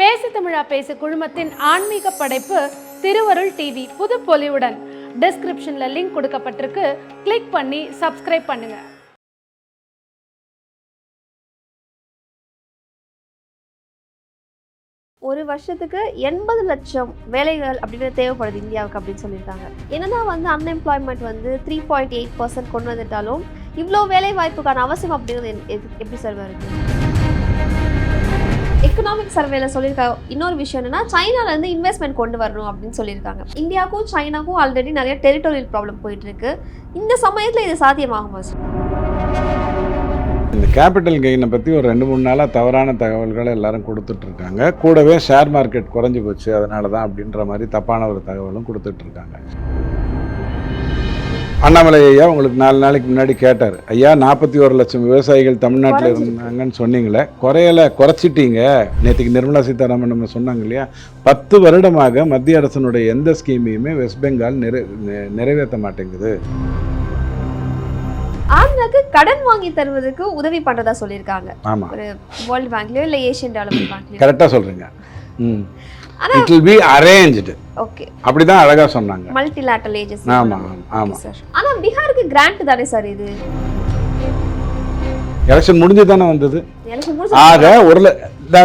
பேசு தமிழா பேசு குழுமத்தின் ஆன்மீக படைப்பு திருவருள் டிவி புது பொலிவுடன். டிஸ்கிரிப்ஷன்ல லிங்க் கொடுக்கப்பட்டிருக்கு. கிளிக் பண்ணி சப்ஸ்கிரைப் பண்ணுங்க. ஒரு வருஷத்துக்கு எண்பது லட்சம் வேலைகள் அப்படின்னு தேவைப்படுது இந்தியாவுக்கு அப்படின்னு சொல்லியிருக்காங்க. என்னதான் வந்து அன்எம்ப்ளாய்மெண்ட் வந்து த்ரீ பாயிண்ட் எயிட் பர்சன்ட் கொண்டு வந்துட்டாலும் இவ்வளோ வேலை வாய்ப்புக்கான அவசியம் அப்படிங்கிறது எப்படி சார் வருது? எக்கனாமிக் சர்வேல சொல்லியிருக்க இன்னொரு விஷயம் என்னன்னா சைனால இருந்து இன்வெஸ்ட்மெண்ட் கொண்டு வரணும் அப்படின்னு சொல்லியிருக்காங்க. இந்தியாவுக்கும் சைனாக்கும் ஆல்ரெடி நிறைய டெரிட்டோரியல் ப்ராப்ளம் போயிட்டு இருக்கு இந்த சமயத்தில் இது சாத்தியமாகுமா சார் இந்த கேபிட்டல் கெயினை பற்றி ஒரு ரெண்டு மூணு நாளாக தவறான தகவல்களை எல்லாரும் கொடுத்துட்ருக்காங்க. கூடவே ஷேர் மார்க்கெட் குறைஞ்சி போச்சு அதனால தான் அப்படின்ற மாதிரி தப்பான ஒரு தகவலும் கொடுத்துட்ருக்காங்க. அண்ணாமலை ஐயா உங்களுக்கு நாலு நாளைக்கு முன்னாடி கேட்டார். ஐயா நாற்பத்தி ஒரு லட்சம் விவசாயிகள் தமிழ்நாட்டில். இருந்தாங்கன்னு சொன்னீங்களே குறையலை குறைச்சிட்டீங்க. நேற்றுக்கு நிர்மலா சீதாராமன் நம்ம சொன்னாங்க இல்லையா பத்து வருடமாக மத்திய அரசினுடைய எந்த ஸ்கீமையுமே வெஸ்ட் பெங்கால் நிறை நிறைவேற்ற மாட்டேங்குது. ஆந்திராக்கு கடன் வாங்கி தருவதற்கு உதவி பண்றதா சொல்லியிருக்காங்க. ஆமாம் ஒரு வேர்ல்டு பேங்க்லயோ இல்லை ஏஷியன் டெவலப்மெண்ட் பேங்க்லயோ கரெக்டாக சொல்கிறீங்க ம். It will be arranged okay அப்படி தான் அழகாக சொன்னாங்க. மல்டிலேட்டரல் ஏஜென்சி ஆமா, ஆமா. சார் ஆனா பீகாருக்கு கிராண்ட் தானே சார் இது? எலெக்ஷன் முடிஞ்சு தானே வந்தது? ஆக ஒரு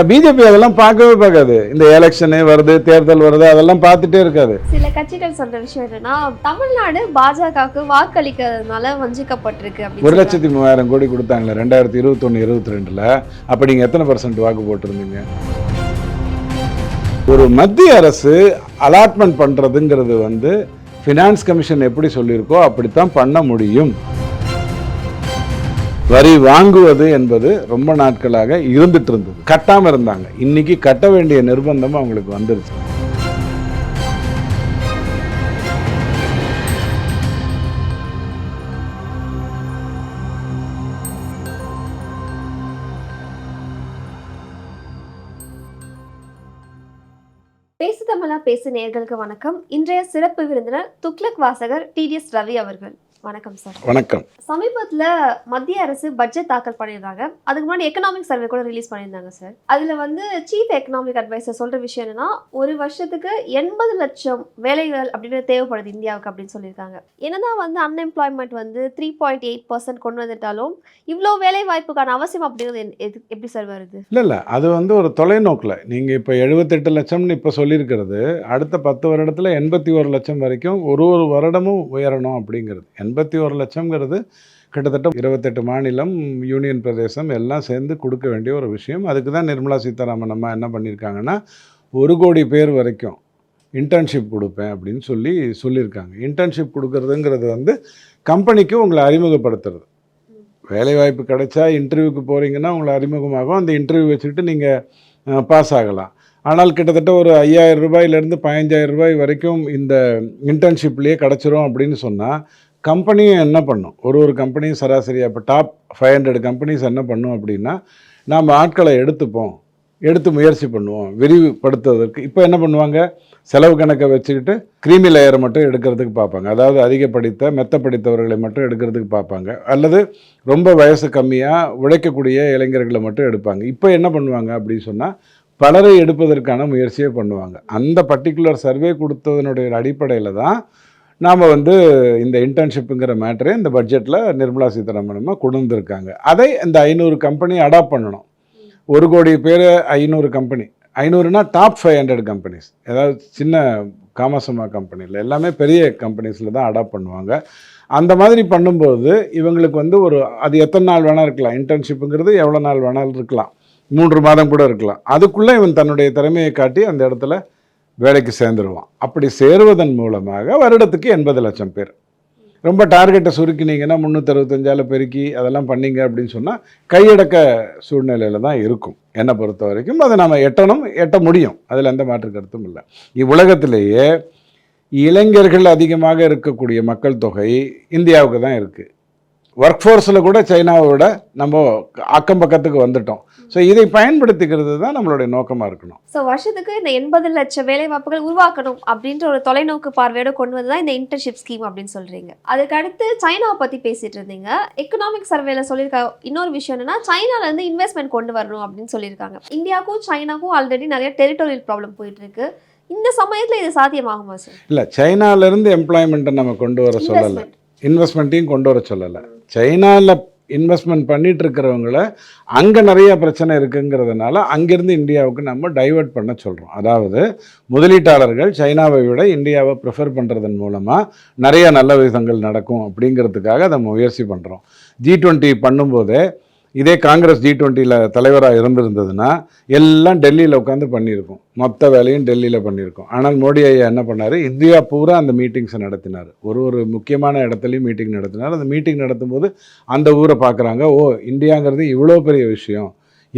பிஜேபி அதெல்லாம் பார்க்கவே பார்க்காது. இந்த எலெக்ஷனு வருது தேர்தல் வருது அதெல்லாம் பார்த்துட்டே இருக்காது. சில கட்சிகள் சொல்ற விஷயம் என்னன்னா தமிழ்நாடு பாஜகவுக்கு வாக்களிக்கிறதுனால வஞ்சிக்கப்பட்டிருக்கு ஒரு லட்சத்தி மூவாயிரம் கோடி கொடுத்தாங்களே ரெண்டாயிரத்தி இருபத்தொன்று இருபத்தி ரெண்டில். அப்போ நீங்கள் எத்தனை பர்சன்ட் வாக்கு போட்டிருந்தீங்க? ஒரு மத்திய அரசு அலாட்மெண்ட் பண்ணுறதுங்கிறது வந்து ஃபினான்ஸ் கமிஷன் எப்படி சொல்லியிருக்கோ அப்படித்தான் பண்ண முடியும். வரி வாங்குவது என்பது ரொம்ப நாட்களாக இருந்துட்டு இருந்தது. கட்டாம இருந்தாங்க. இன்னைக்கு கட்ட வேண்டிய நிர்பந்தம் அவங்களுக்கு வந்துருச்சு. பேசு நேர்களுக்கு வணக்கம். இன்றைய சிறப்பு விருந்தினர் துக்ளக் வாசகர் டிடிஎஸ் ரவி அவர்கள். வணக்கம் சார் வணக்கம். சமீபத்துல மத்திய அரசு பட்ஜெட் தாக்கல் பண்ணியிருந்தாங்க. அதுக்கு முன்னாடி எக்கனாமிக் சர்வே கூட ரிலீஸ் பண்ணியிருந்தாங்க சார் அதுல வந்து சீஃப் எக்கனாமிக் அட்வைசர் சொல்ற விஷயம் என்னன்னா ஒரு வருஷத்துக்கு எண்பது லட்சம் வேலைகள் அப்படின்னு தேவைப்படுது இந்தியாவுக்கு அப்படின்னு சொல்லியிருக்காங்க. என்னதான் வந்து அன்எம்ப்ளாய்மெண்ட் வந்து த்ரீ பாயிண்ட் எயிட் பர்சன்ட் கொண்டு வந்துட்டாலும் இவ்வளோ வேலை வாய்ப்புக்கான அவசியம் அப்படிங்கிறது எப்படி சார் வருது? இல்லை இல்லை. அது வந்து ஒரு தொலைநோக்கில். நீங்கள் இப்போ எழுபத்தெட்டு லட்சம்னு இப்போ சொல்லியிருக்கிறது அடுத்த பத்து வருடத்தில் எண்பத்தி ஒரு லட்சம் வரைக்கும் ஒரு ஒரு வருடமும் உயரணும் அப்படிங்கிறது. எண்பத்தி ஒரு லட்சம்ங்கிறது கிட்டத்தட்ட இருபத்தெட்டு மாநிலம் யூனியன் பிரதேசம் எல்லாம் சேர்ந்து கொடுக்க வேண்டிய ஒரு விஷயம். அதுக்கு தான் நிர்மலா சீதாராமன் அம்மா என்ன பண்ணியிருக்காங்கன்னா ஒரு கோடி பேர் வரைக்கும் இன்டர்ன்ஷிப் கொடுப்பேன் அப்படின்னு சொல்லி சொல்லியிருக்காங்க. இன்டர்ன்ஷிப் கொடுக்கறதுங்கிறது வந்து கம்பெனிக்கு உங்களை அறிமுகப்படுத்துறது. வேலைவாய்ப்பு கிடைச்சா இன்டர்வியூக்கு போகிறீங்கன்னா உங்களை அறிமுகமாகும். அந்த இன்டர்வியூ வச்சுக்கிட்டு நீங்கள் பாஸ் ஆகலாம். ஆனால் கிட்டத்தட்ட ஒரு ஐயாயிரம் ரூபாயிலேருந்து பதினஞ்சாயிரம் ரூபாய் வரைக்கும் இந்த இன்டர்ன்ஷிப்லேயே கிடச்சிரும் அப்படின்னு சொன்னால் கம்பெனியும் என்ன பண்ணும்? ஒரு ஒரு கம்பெனியும் சராசரியாக இப்போ டாப் ஃபைவ் ஹண்ட்ரட் கம்பெனிஸ் என்ன பண்ணும் அப்படின்னா நாம் ஆட்களை எடுத்துப்போம். எடுத்து முயற்சி பண்ணுவோம். விரிவுபடுத்துவதற்கு. இப்போ என்ன பண்ணுவாங்க? செலவு கணக்கை வச்சுக்கிட்டு கிரீமி லேயரை மட்டும் எடுக்கிறதுக்கு பார்ப்பாங்க. அதாவது அதிக படித்த மெத்த படித்தவர்களை மட்டும் எடுக்கிறதுக்கு பார்ப்பாங்க. அல்லது ரொம்ப வயசு கம்மியாக உழைக்கக்கூடிய இளைஞர்களை மட்டும் எடுப்பாங்க. இப்போ என்ன பண்ணுவாங்க அப்படின்னு சொன்னால் பலரை எடுப்பதற்கான முயற்சியை பண்ணுவாங்க. அந்த பர்டிகுலர் சர்வே கொடுத்ததனுடைய அடிப்படையில் தான் நாம் வந்து இந்த இன்டர்ன்ஷிப்புங்கிற மேட்டரை இந்த பட்ஜெட்டில் நிர்மலா சீதாராமனமாக கொடுத்துருக்காங்க கொண்டு அதை இந்த ஐநூறு கம்பெனி அடாப்ட் பண்ணணும். ஒரு கோடி பேர் ஐநூறு கம்பெனி ஐநூறுனா டாப் ஃபைவ் ஹண்ட்ரட் கம்பெனிஸ் ஏதாவது சின்ன காமசமா கம்பெனியில் எல்லாமே பெரிய கம்பெனிஸில் தான் அடாப்ட் பண்ணுவாங்க. அந்த மாதிரி பண்ணும்போது இவங்களுக்கு வந்து ஒரு அது எத்தனை நாள் வேணால் இருக்கலாம். இன்டர்ன்ஷிப்புங்கிறது எவ்வளோ நாள் வேணாலும் இருக்கலாம். மூன்று மாதம் கூட இருக்கலாம். அதுக்குள்ளே இவன் தன்னுடைய திறமையை காட்டி அந்த இடத்துல வேலைக்கு சேர்ந்துருவான் அப்படி சேருவதன் மூலமாக வருடத்துக்கு எண்பது லட்சம் பேர். ரொம்ப டார்கெட்டை சுருக்கினீங்கன்னா முந்நூற்றறுபத்தஞ்சால பெருக்கி அதெல்லாம் பண்ணீங்க அப்படின்னு சொன்னால் கையடக்க சூழ்நிலையில் தான் இருக்கும். என்னை பொறுத்த வரைக்கும் அதை நம்ம எட்டணும் எட்ட முடியும். அதில் எந்த மாற்று கருத்தும் இல்லை. இவ்வுலகத்திலேயே இளைஞர்கள் அதிகமாக இருக்கக்கூடிய மக்கள் தொகை இந்தியாவுக்கு தான் இருக்குது ஒர்க் ஃபோர்ஸில் கூட சைனாவை விட நம்ம அக்கம் பக்கத்துக்கு வந்துட்டோம். ஸோ இதை பயன்படுத்திக்கிறது தான் நம்மளுடைய நோக்கமாக இருக்கணும். ஸோ வருஷத்துக்கு இந்த எண்பது லட்சம் வேலை வாய்ப்புகள் உருவாக்கணும் அப்படின்ற ஒரு தொலைநோக்கு பார்வையோட கொண்டு வந்து தான் இந்த இன்டர்ன்ஷிப் ஸ்கீம் அப்படின்னு சொல்றீங்க. அதுக்கு அடுத்து சைனாவை பத்தி பேசிட்டு இருந்தீங்க. எக்கனாமிக் சர்வேல சொல்லியிருக்க இன்னொரு விஷயம் என்னன்னா சைனால இருந்து இன்வெஸ்ட்மெண்ட் கொண்டு வரணும் அப்படின்னு சொல்லியிருக்காங்க. இந்தியாவுக்கும் சைனாக்கும் ஆல்ரெடி நிறைய டெரிட்டோரியல் ப்ராப்ளம் போயிட்டு இருக்கு. இந்த சமயத்துல இது சாத்தியமாகுமா சார் இல்லை சைனாலேருந்து எம்ப்ளாய்மெண்ட்டை நம்ம கொண்டு வர சொல்லலை. இன்வெஸ்ட்மெண்ட் இன்வெஸ்ட்மெண்ட்டையும் கொண்டு வர சொல்லலை. சைனாவில் இன்வெஸ்ட்மெண்ட் பண்ணிட்டு இருக்கிறவங்கள அங்கே நிறைய பிரச்சனை இருக்குங்கிறதுனால அங்கேருந்து இந்தியாவுக்கு நம்ம டைவர்ட் பண்ண சொல்கிறோம் அதாவது முதலீட்டாளர்கள் சைனாவை விட இந்தியாவை ப்ரிஃபர் பண்ணுறதன் மூலமாக நிறைய நல்ல விதங்கள் நடக்கும் அப்படிங்கிறதுக்காக நம்ம முயற்சி பண்ணுறோம் ஜி டுவெண்ட்டி பண்ணும்போதே இதே காங்கிரஸ் ஜி டுவெண்ட்டியில் தலைவராக இருந்திருந்ததுன்னா எல்லாம் டெல்லியில் உட்காந்து பண்ணியிருக்கோம் மொத்த வேலையும் டெல்லியில் பண்ணியிருக்கோம். ஆனால் மோடி ஐயா என்ன பண்ணார்? இந்தியா பூரா அந்த மீட்டிங்ஸை நடத்தினார். ஒரு ஒரு முக்கியமான இடத்துலையும் மீட்டிங் நடத்தினார். அந்த மீட்டிங் நடத்தும்போது அந்த ஊரை பார்க்குறாங்க. ஓ இந்தியாங்கிறது இவ்வளோ பெரிய விஷயம்.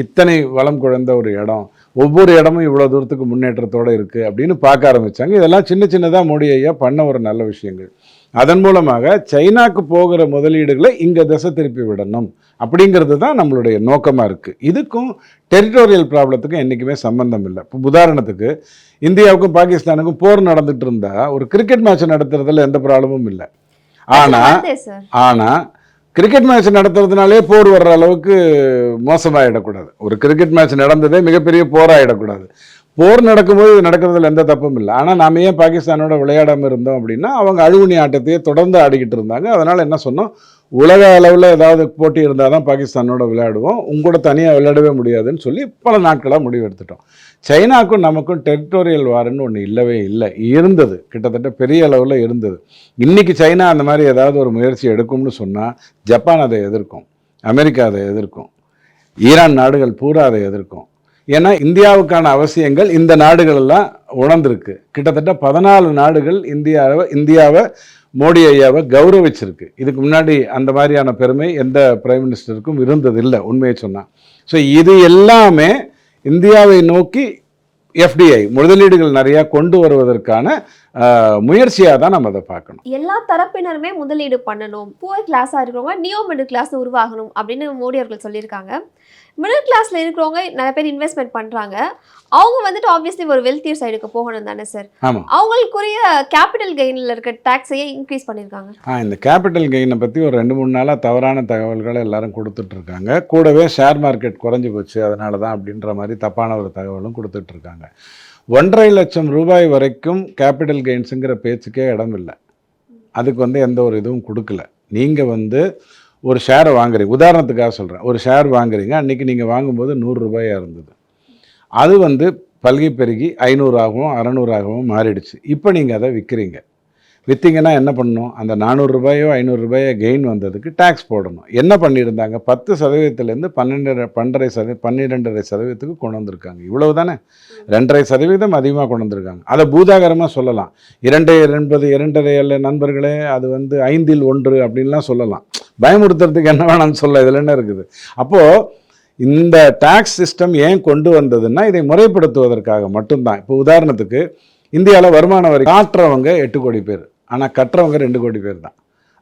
இத்தனை வளம் குழந்த ஒரு இடம். ஒவ்வொரு இடமும் இவ்வளோ தூரத்துக்கு முன்னேற்றத்தோடு இருக்குது அப்படின்னு பார்க்க ஆரம்பித்தாங்க இதெல்லாம் சின்ன சின்னதாக மோடி ஐயா பண்ண ஒரு நல்ல விஷயங்கள். அதன் மூலமாக சைனாக்கு போகிற முதலீடுகளை இங்கே திசை திருப்பி விடணும். அப்படிங்கிறது தான் நம்மளுடைய நோக்கமாக இருக்குது இதுக்கும் டெரிட்டோரியல் ப்ராப்ளத்துக்கும் என்றைக்குமே சம்பந்தம் இல்லை. இப்போ உதாரணத்துக்கு இந்தியாவுக்கும் பாகிஸ்தானுக்கும் போர் நடந்துட்டு இருந்தா ஒரு கிரிக்கெட் மேட்ச் நடத்துறதுல எந்த ப்ராப்ளமும் இல்லை. ஆனால் ஆனால் கிரிக்கெட் மேட்ச் நடத்துறதுனாலே போர் வர்ற அளவுக்கு மோசமாயிடக்கூடாது. ஒரு கிரிக்கெட் மேட்ச் நடந்ததே மிகப்பெரிய போராயிடக்கூடாது. போர் நடக்கும்போது இது நடக்கிறதுல எந்த தப்பும் இல்லை. ஆனால் நாம ஏன் பாகிஸ்தானோட விளையாடாமல் இருந்தோம் அப்படின்னா அவங்க அழுகுணி ஆட்டத்தையே தொடர்ந்து ஆடிக்கிட்டு இருந்தாங்க. அதனால் என்ன சொன்னோம்? உலக அளவில் ஏதாவது போட்டி இருந்தால் தான் பாகிஸ்தானோட விளையாடுவோம். உங்களோட தனியாக விளையாடவே முடியாதுன்னு சொல்லி பல நாட்களாக முடிவு எடுத்துட்டோம் சைனாக்கும் நமக்கும் டெரிட்டோரியல் வார்னு ஒன்று இல்லவே இல்லை. இருந்தது. கிட்டத்தட்ட பெரிய அளவில் இருந்தது. இன்னைக்கு சைனா அந்த மாதிரி ஏதாவது ஒரு முயற்சி எடுக்கும்னு சொன்னால் ஜப்பான் அதை எதிர்க்கும். அமெரிக்கா அதை எதிர்க்கும். ஈரான் நாடுகள் பூரா அதை எதிர்க்கும். ஏன்னா இந்தியாவுக்கான அவசியங்கள் இந்த நாடுகளெல்லாம் உணர்ந்திருக்கு. கிட்டத்தட்ட பதினாலு நாடுகள் இந்தியாவை இந்தியாவை மோடி ஐயாவை கௌரவிச்சிருக்கு. இதுக்கு முன்னாடி அந்த மாதிரியான பெருமை எந்த பிரைம் மினிஸ்டருக்கும் இருந்ததில்லை உண்மையை சொன்னால் ஸோ இது எல்லாமே இந்தியாவை நோக்கி எஃப்டிஐ முதலீடுகள் நிறையா கொண்டு வருவதற்கான முயற்சியாக தான் நம்ம அதை பார்க்கணும். எல்லா தரப்பினருமே முதலீடு பண்ணணும். புவர் கிளாஸாக இருக்கிறவங்க நியோ மிடில் கிளாஸ் உருவாகணும் அப்படின்னு மோடி அவர்கள் சொல்லியிருக்காங்க. மிடில் கிளாஸில் இருக்கிறவங்க நிறைய பேர் இன்வெஸ்ட்மெண்ட் பண்ணுறாங்க அவங்க வந்துட்டு ஆப்வியஸ்லி ஒரு வெல்த்தியர் சைடுக்கு போகணும் தானே சார் அவங்களுக்குரிய கேபிட்டல் கெயினில் இருக்க டேக்ஸையே இன்க்ரீஸ் பண்ணியிருக்காங்க ஆ இந்த கேபிட்டல் கெயினை பற்றி ஒரு ரெண்டு மூணு நாளாக தவறான தகவல்களை எல்லாரும் கொடுத்துட்ருக்காங்க கூடவே ஷேர் மார்க்கெட் குறைஞ்சி போச்சு அதனால தான் அப்படின்ற மாதிரி தப்பான ஒரு தகவலும் கொடுத்துட்ருக்காங்க ஒன்றரை லட்சம் ரூபாய் வரைக்கும் கேபிட்டல் கெயின்ஸுங்கிற பேச்சுக்கே இடம் இல்லை அதுக்கு வந்து எந்த ஒரு இதுவும் கொடுக்கல. நீங்கள் வந்து ஒரு ஷேரை வாங்குறீங்க. உதாரணத்துக்காக சொல்கிறேன் ஒரு ஷேர் வாங்குறீங்க. அன்றைக்கி நீங்கள் வாங்கும்போது நூறுரூபாயாக இருந்தது. அது வந்து பல்கி பெருகி ஐநூறாகவும் அறநூறாகவும் மாறிடுச்சு. இப்போ நீங்கள் அதை விற்கிறீங்க விற்றீங்கன்னா என்ன பண்ணணும்? அந்த நானூறுரூபாயோ ஐநூறுரூபாயோ கெயின் வந்ததுக்கு டேக்ஸ் போடணும். என்ன பண்ணியிருந்தாங்க? பத்து சதவீதத்துலேருந்து பன்னெண்டு பன்னெண்டரை சதவீ பன்னிரெண்டரை சதவீதத்துக்கு கொண்டு வந்திருக்காங்க. இவ்வளவு தானே ரெண்டரை சதவீதம் அதிகமாக கொண்டு வந்திருக்காங்க. அதை பூதாகரமாக சொல்லலாம். இரண்டே என்பது இரண்டரை அல்ல நண்பர்களே அது வந்து ஐந்தில் ஒன்று அப்படின்லாம் சொல்லலாம். பயமுறுத்துறதுக்கு என்ன வேணாம்னு சொல்ல இதில் என்ன இருக்குது? அப்போது இந்த டேக்ஸ் சிஸ்டம் ஏன் கொண்டு வந்ததுன்னா இதை முறைப்படுத்துவதற்காக மட்டும்தான். இப்போ உதாரணத்துக்கு இந்தியாவில் வருமான வரி காட்டுறவங்க எட்டு கோடி பேர். ஆனால் கட்டுறவங்க ரெண்டு கோடி பேர் தான்.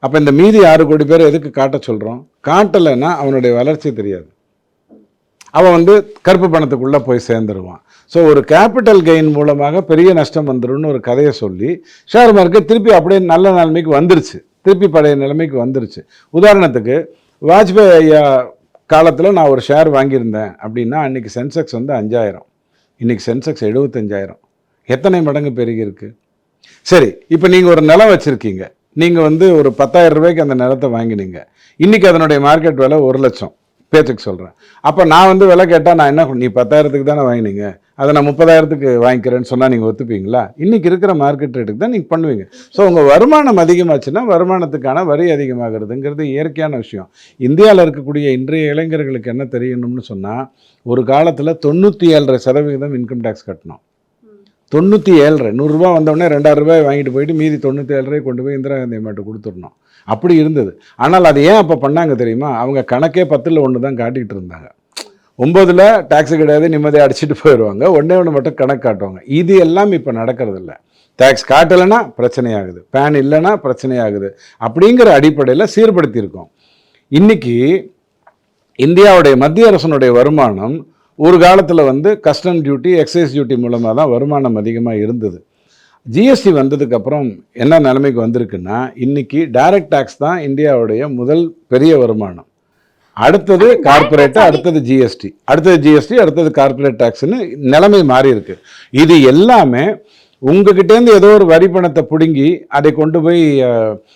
அப்போ இந்த மீதி ஆறு கோடி பேர் எதுக்கு காட்ட சொல்கிறோம் காட்டலைன்னா அவனுடைய வளர்ச்சி தெரியாது. அவன் வந்து கருப்பு பணத்துக்குள்ளே போய் சேர்ந்துருவான். ஸோ ஒரு கேபிட்டல் கெயின் மூலமாக பெரிய நஷ்டம் வந்துரும்னு ஒரு கதையை சொல்லி ஷேர் மார்க்கெட் திருப்பி அப்படியே நல்ல நிலைமைக்கு வந்துருச்சு. திருப்பி பழைய நிலைமைக்கு வந்துருச்சு. உதாரணத்துக்கு வாஜ்பாய் ஐயா காலத்தில் நான் ஒரு ஷேர் வாங்கியிருந்தேன் அப்படின்னா அன்றைக்கி சென்செக்ஸ் வந்து அஞ்சாயிரம். இன்றைக்கி சென்செக்ஸ் எழுபத்தஞ்சாயிரம் எத்தனை மடங்கு பெருகியிருக்கு சரி இப்போ நீங்கள் ஒரு நிலம் வச்சுருக்கீங்க. நீங்கள் வந்து ஒரு பத்தாயிரம் ரூபாய்க்கு அந்த நிலத்தை வாங்கினீங்க. இன்றைக்கி அதனுடைய மார்க்கெட் விலை ஒரு லட்சம். பேச்சுக்கு சொல்கிறேன் அப்போ நான் வந்து விலை கேட்டால் நான் என்ன நீ பத்தாயிரத்துக்கு தானே வாங்கினீங்க? அதை நான் முப்பதாயிரத்துக்கு வாங்கிக்கிறேன்னு சொன்னால் நீங்கள் ஒத்துப்பீங்களா? இன்றைக்கி இருக்கிற மார்க்கெட் ரேட்டுக்கு தான் நீங்கள் பண்ணுவீங்க. ஸோ உங்கள் வருமானம் அதிகமாச்சுன்னா வருமானத்துக்கான வரி அதிகமாகிறதுங்கிறது இயற்கையான விஷயம். இந்தியாவில் இருக்கக்கூடிய இன்றைய இளைஞர்களுக்கு என்ன தெரியணும்னு சொன்னால் ஒரு காலத்தில் தொண்ணூற்றி ஏழரை சதவீதம் இன்கம் டேக்ஸ் கட்டணும். தொண்ணூற்றி ஏழரை நூறுரூவா வந்தோடனே ரெண்டாயிரம் ரூபாய் வாங்கிட்டு போயிட்டு மீதி தொண்ணூற்றி ஏழரை கொண்டு போய் இந்திரா காந்தி அம்மாட்ட கொடுத்துடணும். அப்படி இருந்தது. ஆனால் அது ஏன் அப்போ பண்ணாங்க தெரியுமா? அவங்க கணக்கே பத்தில் ஒன்று தான் காட்டிகிட்டு இருந்தாங்க. ஒம்பதில் டேக்ஸு கிடையாது நிம்மதியாக அடிச்சுட்டு போயிடுவாங்க ஒன்றே ஒன்று மட்டும் கணக்கு காட்டுவாங்க. இது எல்லாம் இப்போ நடக்கிறதில்ல. டேக்ஸ் காட்டலைன்னா பிரச்சனையாகுது. பேன் இல்லைன்னா பிரச்சனையாகுது. அப்படிங்கிற அடிப்படையில் சீர்படுத்தியிருக்கோம். இன்றைக்கி இந்தியாவுடைய மத்திய அரசனுடைய வருமானம் ஒரு காலத்தில் வந்து கஸ்டம் டியூட்டி எக்ஸைஸ் டியூட்டி மூலமாக தான் வருமானம் அதிகமாக இருந்தது. ஜிஎஸ்டி வந்ததுக்கப்புறம் என்ன நிலைமைக்கு வந்திருக்குன்னா இன்னைக்கு டைரக்ட் டேக்ஸ் தான் இந்தியாவுடைய முதல் பெரிய வருமானம். அடுத்தது கார்ப்பரேட் அடுத்தது ஜிஎஸ்டி அடுத்தது ஜிஎஸ்டி அடுத்தது கார்ப்பரேட் டேக்ஸ்னு நிலைமை மாறி இருக்கு. இது எல்லாமே உங்ககிட்டேருந்து ஏதோ ஒரு வரி பணத்தை பிடுங்கி அதை கொண்டு போய்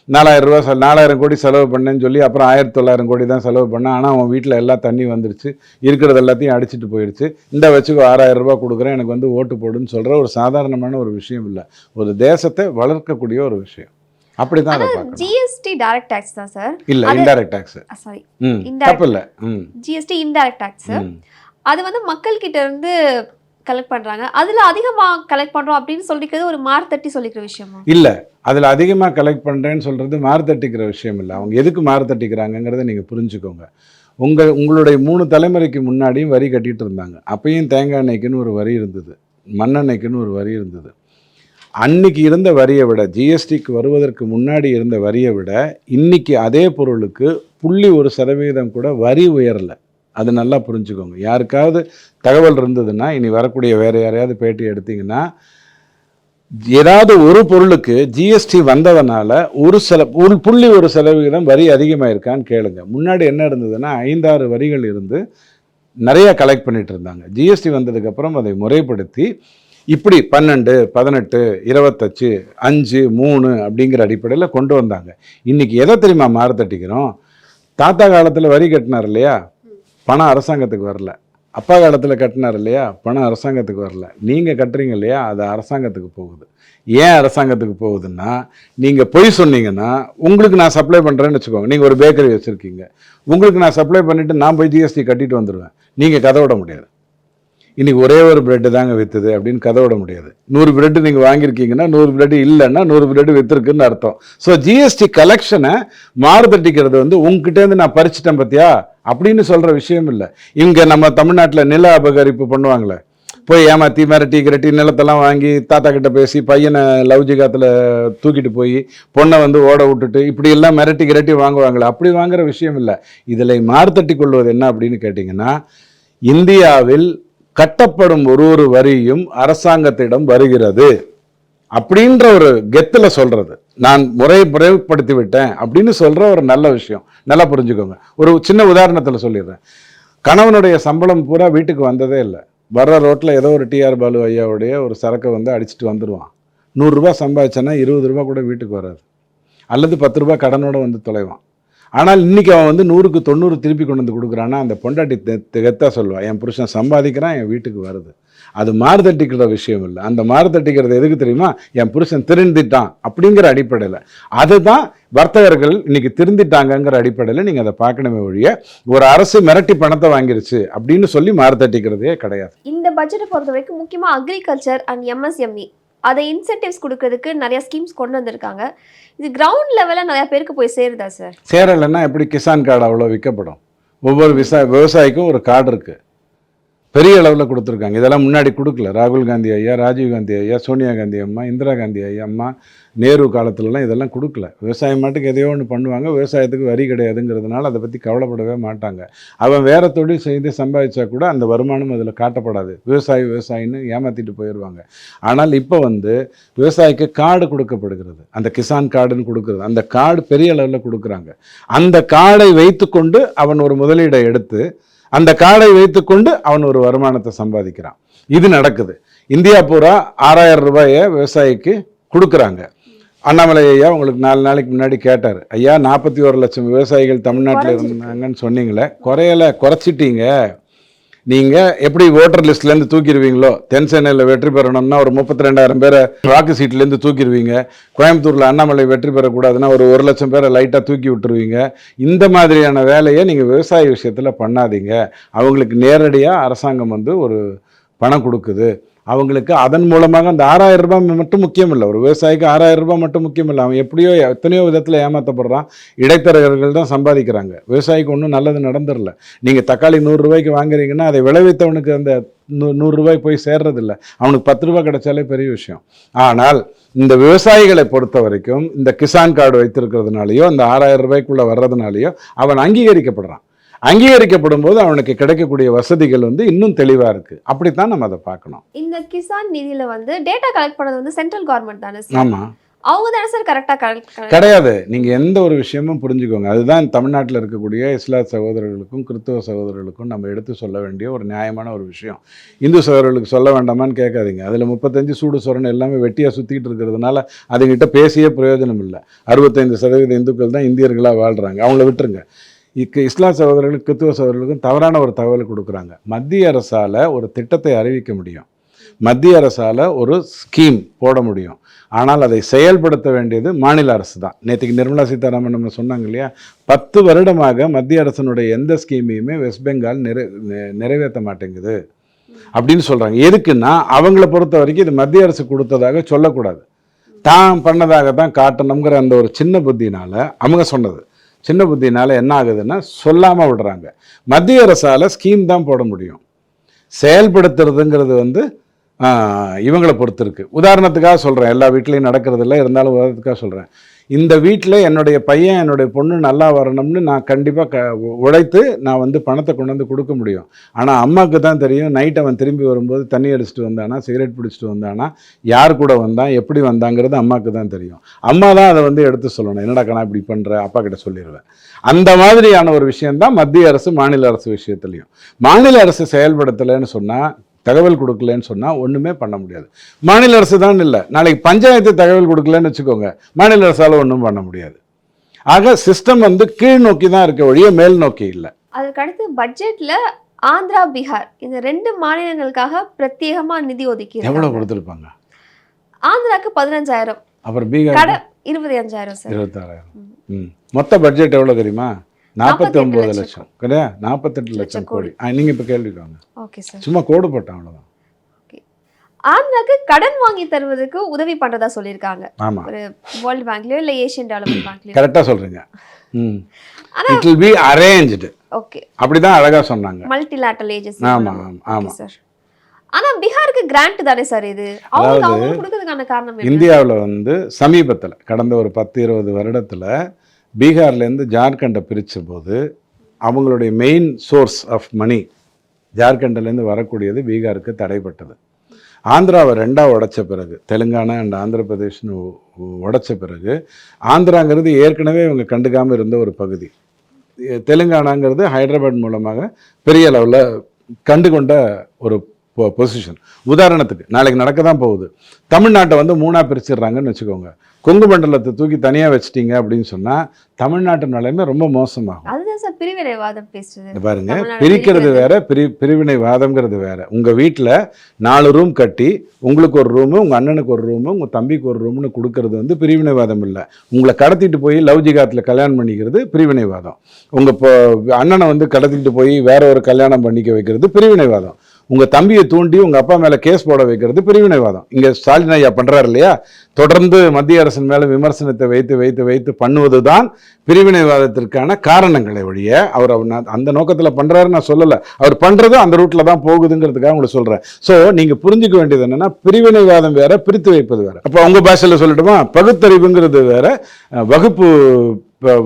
நாலாயிரம் ரூபா செ- நாலாயிரம் கோடி செலவு பண்ணேன்னு சொல்லி அப்புறம் ஆயிரத்தி தொள்ளாயிரம் கோடி தான் செலவு பண்ணேன். ஆனால் அவன் வீட்டில் எல்லாம் தண்ணி வந்துருச்சு. இருக்கிறது எல்லாத்தையும் அடிச்சிட்டு போயிடுச்சு இந்த வச்சுக்கோ ஆறாயிரம் ரூபாய் கொடுக்குறேன். எனக்கு வந்து ஓட்டு போடுன்னு சொல்கிற ஒரு சாதாரணமான ஒரு விஷயம் இல்லை. ஒரு தேசத்தை வளர்க்கக்கூடிய ஒரு விஷயம். அப்படி தான் அதை ஜிஎஸ்டி டைரக்ட் டேக்ஸ் தான் சார் இல்லை இன்டைரக்ட் டேக்ஸ் சாரி தப்பு இல்லை. ஜிஎஸ்டி இன்டைரக்ட் டேக்ஸ் அது வந்து மக்கள் கிட்ட இருந்து கலெக்ட் பண்றாங்க. அதுல அதிகமா கலெக்ட் பண்றோம் அப்படின்னு சொல்லிக்கிறது ஒரு மார்த்தட்டி சொல்லிக்கிற விஷயமா? இல்லை அதில் அதிகமாக கலெக்ட் பண்ணுறேன்னு சொல்கிறது மாறுதட்டிக்கிற விஷயம் இல்லை. அவங்க எதுக்கு மாறுதட்டிக்கிறாங்கங்கிறத நீங்கள் புரிஞ்சுக்கோங்க. உங்கள் உங்களுடைய மூணு தலைமுறைக்கு முன்னாடியும் வரி கட்டிட்டு இருந்தாங்க. அப்பயும் தேங்காய் எண்ணெய்க்குன்னு ஒரு வரி இருந்தது. மண்ணெண்ணெய்க்குன்னு ஒரு வரி இருந்தது. அன்னைக்கு இருந்த வரியை விட ஜிஎஸ்டிக்கு வருவதற்கு முன்னாடி இருந்த வரியை விட இன்னைக்கு அதே பொருளுக்கு புள்ளி ஒரு சதவீதம் கூட வரி உயரலை. அது நல்லா புரிஞ்சுக்கோங்க. யாருக்காவது தகவல் இருந்ததுன்னா இனி வரக்கூடிய வேறு யாரையாவது பேட்டி எடுத்தீங்கன்னா ஏதாவது ஒரு பொருளுக்கு ஜிஎஸ்டி வந்ததுனால ஒரு சில ஒரு புள்ளி ஒரு சதவிகிதம் வரி அதிகமாக இருக்கான்னு கேளுங்க. முன்னாடி என்ன இருந்ததுன்னா ஐந்தாறு வரிகள் இருந்து நிறையா கலெக்ட் பண்ணிட்டு இருந்தாங்க. ஜிஎஸ்டி வந்ததுக்கப்புறம் அதை முறைப்படுத்தி இப்படி பன்னெண்டு பதினெட்டு இருபத்தச்சு அஞ்சு மூணு அப்படிங்கிற அடிப்படையில் கொண்டு வந்தாங்க. இன்றைக்கி எதை தெரியுமா மாறுதட்டிக்கிறோம் தாத்தா காலத்தில் வரி கட்டினார் இல்லையா? பணம் அரசாங்கத்துக்கு வரல. அப்பா காலத்தில் கட்டினார் இல்லையா? பணம் அரசாங்கத்துக்கு வரல. நீங்கள் கட்டுறீங்க இல்லையா? அது அரசாங்கத்துக்கு போகுது. ஏன் அரசாங்கத்துக்கு போகுதுன்னா நீங்கள் பொய் சொன்னீங்கன்னா உங்களுக்கு நான் சப்ளை பண்ணுறேன்னு வச்சுக்கோங்க. நீங்கள் ஒரு பேக்கரி வச்சுருக்கீங்க. உங்களுக்கு நான் சப்ளை பண்ணிவிட்டு நான் போய் ஜிஎஸ்டி கட்டிட்டு வந்துடுவேன் நீங்கள் கதை விட முடியாது. இன்றைக்கி ஒரே ஒரு பிரெட்டு தாங்க விற்றுது அப்படின்னு கதை விட முடியாது. நூறு பிரெட்டு நீங்கள் வாங்கியிருக்கீங்கன்னா நூறு பிரெட்டு இல்லைன்னா நூறு பிரெட்டு விற்றுருக்குன்னு அர்த்தம். ஸோ ஜிஎஸ்டி கலெக்ஷனை மாறுதட்டிக்கிறது வந்து உங்ககிட்டேருந்து நான் பறிச்சிட்டேன் பார்த்தியா அப்படின்னு சொல்கிற விஷயம் இல்லை. இங்கே நம்ம தமிழ்நாட்டில் நில அபகரிப்பு பண்ணுவாங்களே. போய் ஏமாற்றி மிரட்டி கிரட்டி நிலத்தெல்லாம் வாங்கி தாத்தா கிட்ட பேசி பையனை லவ் ஜிகாத்தில் தூக்கிட்டு போய் பொண்ணை வந்து ஓட விட்டுட்டு இப்படி எல்லாம் மிரட்டி கிரட்டி வாங்குவாங்களே. அப்படி வாங்குற விஷயம் இல்லை. இதில் மாறுதட்டி கொள்வது என்ன அப்படின்னு கேட்டிங்கன்னா இந்தியாவில் கட்டப்படும் ஒரு ஒரு வரியும் அரசாங்கத்திடம் வருகிறது. அப்படின்ற ஒரு கெத்தில் சொல்கிறது நான் முறை முறைப்படுத்தி விட்டேன் அப்படின்னு சொல்கிற ஒரு நல்ல விஷயம். நல்லா புரிஞ்சுக்கோங்க. ஒரு சின்ன உதாரணத்தில் சொல்லிடுறேன். கணவனுடைய சம்பளம் பூரா வீட்டுக்கு வந்ததே இல்லை. வர்ற ரோட்டில் ஏதோ ஒரு டிஆர் பாலு ஐயாவுடைய ஒரு சரக்கை வந்து அடிச்சிட்டு வந்துடுவான் நூறுரூவா சம்பாதிச்சேன்னா இருபது ரூபா கூட வீட்டுக்கு வராது. அல்லது பத்து ரூபா கடனோட வந்து தொலைவான். ஆனால் இன்னைக்கு அவன் வந்து நூறுக்கு தொண்ணூறு திருப்பி கொண்டு வந்து கொடுக்குறான்னா அந்த பொண்டாட்டி தெத்தா சொல்லுவான் என் புருஷன் சம்பாதிக்கிறான் என் வீட்டுக்கு வருது. அது மாறுதட்டிக்கிற விஷயம் இல்லை. அந்த மாறுதட்டிக்கிறது எதுக்கு தெரியுமா? என் புருஷன் திருந்திட்டான் அப்படிங்கிற அடிப்படையில். அதுதான் வர்த்தகர்கள் இன்னைக்கு திருந்திட்டாங்கங்கிற அடிப்படையில் நீங்கள் அதை பார்க்கணுமே ஒழிய ஒரு அரசு மிரட்டி பணத்தை வாங்கிருச்சு அப்படின்னு சொல்லி மாறுதட்டிக்கிறதே கிடையாது. இந்த பட்ஜெட்டை பொறுத்த வரைக்கும் முக்கியமாக அக்ரிகல்ச்சர் அண்ட் எம்எஸ்எம்இ அதை இன்சென்டிவ்ஸ் கொடுக்கறதுக்கு நிறைய ஸ்கீம்ஸ் கொண்டு வந்திருக்காங்க. இது கிரவுண்ட் லெவலில் நிறைய பேருக்கு போய் சேருதா சார் சேரலைன்னா எப்படி கிசான் கார்டு அவ்வளோ விற்கப்படும்? ஒவ்வொரு விவசாய விவசாயிக்கும் ஒரு கார்டு இருக்குது பெரிய அளவில் கொடுத்துருக்காங்க. இதெல்லாம் முன்னாடி கொடுக்கல. ராகுல் காந்தி ஐயா ராஜீவ் காந்தி ஐயா சோனியா காந்தி அம்மா இந்திரா காந்தி ஐயா அம்மா நேரு காலத்துலலாம் இதெல்லாம் கொடுக்கல. விவசாயம் மாட்டுக்கு எதையோ ஒன்று பண்ணுவாங்க. விவசாயத்துக்கு வரி கிடையாதுங்கிறதுனால அதை பற்றி கவலைப்படவே மாட்டாங்க. அவன் வேறு தொழில் செய்து சம்பாதிச்சா கூட அந்த வருமானம் அதில் காட்டப்படாது. விவசாயி விவசாயின்னு ஏமாற்றிட்டு போயிடுவாங்க ஆனால் இப்போ வந்து விவசாயிக்கு கார்டு கொடுக்கப்படுகிறது. அந்த கிசான் கார்டுன்னு கொடுக்குறது. அந்த கார்டு பெரிய அளவில் கொடுக்குறாங்க. அந்த கார்டை வைத்துக்கொண்டு அவன் ஒரு முதலீடை எடுத்து அந்த கார்டை வைத்துக்கொண்டு அவன் ஒரு வருமானத்தை சம்பாதிக்கிறான். இது நடக்குது. இந்தியா பூரா ஆறாயிரம் ரூபாயை விவசாயிக்கு கொடுக்குறாங்க. அண்ணாமலை ஐயா உங்களுக்கு நாலு நாளைக்கு முன்னாடி கேட்டார். ஐயா நாற்பத்தி ஒரு லட்சம் விவசாயிகள் தமிழ்நாட்டில் இருந்தாங்கன்னு சொன்னீங்களே குறையல குறைச்சிட்டீங்க. நீங்கள் எப்படி ஓட்டர் லிஸ்ட்லேருந்து தூக்கிடுவீங்களோ தென் சென்னையில் வெற்றி பெறணும்னா ஒரு முப்பத்தி ரெண்டாயிரம் பேரை வாக்கு சீட்லேருந்து தூக்கிடுவீங்க. கோயம்புத்தூரில் அண்ணாமலை வெற்றி பெறக்கூடாதுன்னா ஒரு ஒரு லட்சம் பேரை லைட்டாக தூக்கி விட்டுருவீங்க. இந்த மாதிரியான வேலையை நீங்கள் விவசாய விஷயத்தில் பண்ணாதீங்க. அவங்களுக்கு நேரடியாக அரசாங்கம் வந்து ஒரு பணம் கொடுக்குது. அவங்களுக்கு அதன் மூலமாக அந்த ஆறாயிரம் ரூபாய் மட்டும் முக்கியம் இல்லை ஒரு விவசாயிக்கு ஆறாயிரம் ரூபாய் மட்டும் முக்கியம் இல்லை அவன் எப்படியோ எத்தனையோ விதத்தில் ஏமாற்றப்படுறான் இடைத்தரகர்கள் தான் சம்பாதிக்கிறாங்க. விவசாயிக்கு ஒன்றும் நல்லது நடந்துடல நீங்கள் தக்காளி நூறுரூவாய்க்கு வாங்குறீங்கன்னா அதை விளைவித்தவனுக்கு அந்த நூ நூறு போய் சேர்றதில்ல. அவனுக்கு பத்து ரூபாய் கிடைச்சாலே பெரிய விஷயம். ஆனால் இந்த விவசாயிகளை பொறுத்த வரைக்கும் இந்த கிசான் கார்டு வைத்திருக்கிறதுனாலையோ அந்த ஆறாயிரம் ரூபாய்க்குள்ளே வர்றதுனாலையோ அவன் அங்கீகரிக்கப்படுறான். அங்கீகரிக்கப்படும் போது அவனுக்கு கிடைக்கக்கூடிய வசதிகள் வந்து இன்னும் தெளிவாக இருக்குது அப்படித்தான் நம்ம அதை பார்க்கணும். இந்த கிசான் நிதியில வந்து டேட்டா கலெக்ட் பண்ணது வந்து சென்ட்ரல் கவர்மெண்ட் தானே ஆமாம் அவங்க தானே சார் கரெக்டா கலெக்ட் கிடையாது. நீங்கள் எந்த ஒரு விஷயமும் புரிஞ்சுக்கோங்க. அதுதான் தமிழ்நாட்டில் இருக்கக்கூடிய இஸ்லாத் சகோதரர்களுக்கும் கிறிஸ்தவ சகோதரர்களுக்கும் நம்ம எடுத்து சொல்ல வேண்டிய ஒரு நியாயமான ஒரு விஷயம். இந்து சகோதரர்களுக்கு சொல்ல வேண்டாமான்னு கேட்காதீங்க. அதில் முப்பத்தஞ்சு சூடு சொரணை எல்லாமே வெட்டியாக சுற்றிக்கிட்டு இருக்கிறதுனால அதுங்கிட்ட பேசியே பிரயோஜனம் இல்லை. அறுபத்தைந்து சதவீத இந்துக்கள் தான் இந்தியர்களாக வாழ்கிறாங்க அவங்கள விட்டுருங்க. இக்கு இஸ்லாம் சகோதரர்களுக்கு கிறிஸ்துவ சகோதரர்களுக்கும் தவறான ஒரு தகவல் கொடுக்குறாங்க. மத்திய அரசால் ஒரு திட்டத்தை அறிவிக்க முடியும். மத்திய அரசால் ஒரு ஸ்கீம் போட முடியும். ஆனால் அதை செயல்படுத்த வேண்டியது மாநில அரசு தான். நேற்றுக்கு நிர்மலா சீதாராமன் நம்ம சொன்னாங்க இல்லையா? பத்து வருடமாக மத்திய அரசினுடைய எந்த ஸ்கீமையுமே வெஸ்ட் பெங்கால் நிறை நெ- நிறைவேற்ற மாட்டேங்குது. அப்படின்னு சொல்கிறாங்க எதுக்குன்னா அவங்கள பொறுத்த வரைக்கும் இது மத்திய அரசு கொடுத்ததாக சொல்லக்கூடாது. தான் பண்ணதாக தான் காட்டணுங்கிற அந்த ஒரு சின்ன புத்தினால் அவங்க சொன்னது. சின்ன புத்தினால என்ன ஆகுதுன்னா சொல்லாமல் விடுறாங்க. மத்திய அரசால் ஸ்கீம் தான் போட முடியும். செயல்படுத்துறதுங்கிறது வந்து இவங்களை பொறுத்து இருக்குது உதாரணத்துக்காக சொல்கிறேன் எல்லா வீட்லேயும் நடக்கிறது இல்லை இருந்தாலும் உதாரணத்துக்காக சொல்கிறேன் இந்த வீட்டில் என்னுடைய பையன் என்னுடைய பொண்ணு நல்லா வரணும்னு நான் கண்டிப்பாக க உழைத்து நான் வந்து பணத்தை கொண்டு வந்து கொடுக்க முடியும். ஆனால் அம்மாவுக்கு தான் தெரியும் நைட் அவன் திரும்பி வரும்போது தண்ணி அடிச்சிட்டு வந்தானா சிகரெட் பிடிச்சிட்டு வந்தானா யார் கூட வந்தான் எப்படி வந்தாங்கிறது அம்மாவுக்கு தான் தெரியும். அம்மா தான் அதை வந்து எடுத்து சொல்லணும். என்னடா கணா இப்படி பண்ணுற அப்பா கிட்ட சொல்லிடுவேன் அந்த மாதிரியான ஒரு விஷயம்தான் மத்திய அரசு மாநில அரசு விஷயத்துலையும். மாநில அரசு செயல்படுத்தலைன்னு சொன்னால் தகவல் கொடுக்கலன்னு சொன்னால் ஒன்றுமே பண்ண முடியாது. மாநில அரசு தான் இல்லை. நாளைக்கு பஞ்சாயத்து தகவல் கொடுக்கலன்னு வச்சுக்கோங்க. மாநில அரசால் ஒன்றும் பண்ண முடியாது. ஆக சிஸ்டம் வந்து கீழ் நோக்கி தான் இருக்க ஒழிய மேல் நோக்கி இல்லை. அதுக்கு அடுத்து பட்ஜெட்ல ஆந்திரா பீகார் இந்த ரெண்டு மாநிலங்களுக்காக பிரத்யேகமா நிதி ஒதுக்கி எவ்வளோ கொடுத்துருப்பாங்க? ஆந்திராக்கு பதினஞ்சாயிரம். அப்புறம் பீகார் இருபத்தி அஞ்சாயிரம் சார். இருபத்தாறாயிரம். மொத்த பட்ஜெட் எவ்வளோ தெரியுமா? நாற்பத்தி ஒம்பது லட்சம். கிடையா நாற்பத்தெட்டு லட்சம் கோடி. ஆ நீங்கள் இப்போ கேள்விக்கு வாங்க ஓகே சார் சும்மா கோடு போட்டேன் அவ்வளோதான் ஆந்திராக்கு கடன் வாங்கி தருவதற்கு உதவி பண்றதா சொல்லியிருக்காங்க. ஆமாம் ஒரு வேர்ல்ட் பேங்க்லயோ இல்ல ஏசியன் டெவலப்மெண்ட் பேங்க்லயோ கரெக்டாக சொல்கிறீங்க ம். It will be arranged okay. அப்படி தான் அழகாக சொன்னாங்க. மல்டிலேட்டரல் ஏஜென்சி ஆமா, ஆமா, ஆமா. சார் ஆனா பீகாருக்கு கிராண்ட் தானே சார் இது? அவங்க அவங்க கொடுக்கறதுக்கான காரணம் இந்தியாவில் வந்து சமீபத்தில் கடந்த ஒரு பத்து இருபது வருடத்தில் பீகார்லேருந்து ஜார்க்கண்டை பிரித்த போது அவங்களுடைய மெயின் சோர்ஸ் ஆஃப் மணி ஜார்க்கண்ட்லேருந்து வரக்கூடியது பீகாருக்கு தடைப்பட்டது. ஆந்திராவை ரெண்டாக உடைச்ச பிறகு தெலுங்கானா அண்ட் ஆந்திர பிரதேஷ்னு உடைச்ச பிறகு ஆந்திராங்கிறது ஏற்கனவே இவங்க கண்டுக்காமல் இருந்த ஒரு பகுதி. தெலுங்கானாங்கிறது ஹைதராபாத் மூலமாக பெரிய அளவில் கண்டுகொண்ட ஒரு பொசிஷன் உதாரணத்துக்கு நாளைக்கு நடக்க தான் போகுது. தமிழ்நாட்டை வந்து மூணாக பிரிச்சிடுறாங்கன்னு வச்சுக்கோங்க. கொங்கு மண்டலத்தை தூக்கி தனியாக வச்சிட்டீங்க அப்படின்னு சொன்னால் தமிழ்நாட்டு நிலைமை ரொம்ப மோசமாகும். அதுதான் சார் பிரிவினைவாதம் பேசுறது. பாருங்க பிரிக்கிறது. வேற பிரி பிரிவினைவாதம்ங்கிறது வேற. உங்க வீட்டில் நாலு ரூம் கட்டி உங்களுக்கு ஒரு ரூமு உங்க அண்ணனுக்கு ஒரு ரூமு உங்க தம்பிக்கு ஒரு ரூம்னு கொடுக்கறது வந்து பிரிவினைவாதம் இல்லை. உங்களை கடத்திட்டு போய் லவ் ஜிகாத்தில் கல்யாணம் பண்ணிக்கிறது பிரிவினைவாதம். உங்க இப்போ அண்ணனை வந்து கடத்திட்டு போய் வேற ஒரு கல்யாணம் பண்ணிக்க வைக்கிறது பிரிவினைவாதம். உங்கள் தம்பியை தூண்டி உங்கள் அப்பா மேலே கேஸ் போட வைக்கிறது பிரிவினைவாதம். இங்கே ஸ்டாலின் ஐயா பண்ணுறாரு இல்லையா? தொடர்ந்து மத்திய அரசின் மேலே விமர்சனத்தை வைத்து வைத்து வைத்து பண்ணுவது தான் பிரிவினைவாதத்திற்கான காரணங்களை ஒழிய அவர் அவர் நான் அந்த நோக்கத்தில் பண்ணுறாரு நான் சொல்லலை. அவர் பண்ணுறது அந்த ரூட்டில் தான் போகுதுங்கிறதுக்காக உங்களுக்கு சொல்கிறேன் ஸோ நீங்கள் புரிஞ்சுக்க வேண்டியது என்னென்னா பிரிவினைவாதம் வேற பிரித்து வைப்பது வேற. அப்போ உங்கள் பாஷையில் சொல்லட்டுமா? பகுத்தறிவுங்கிறது வேற வகுப்பு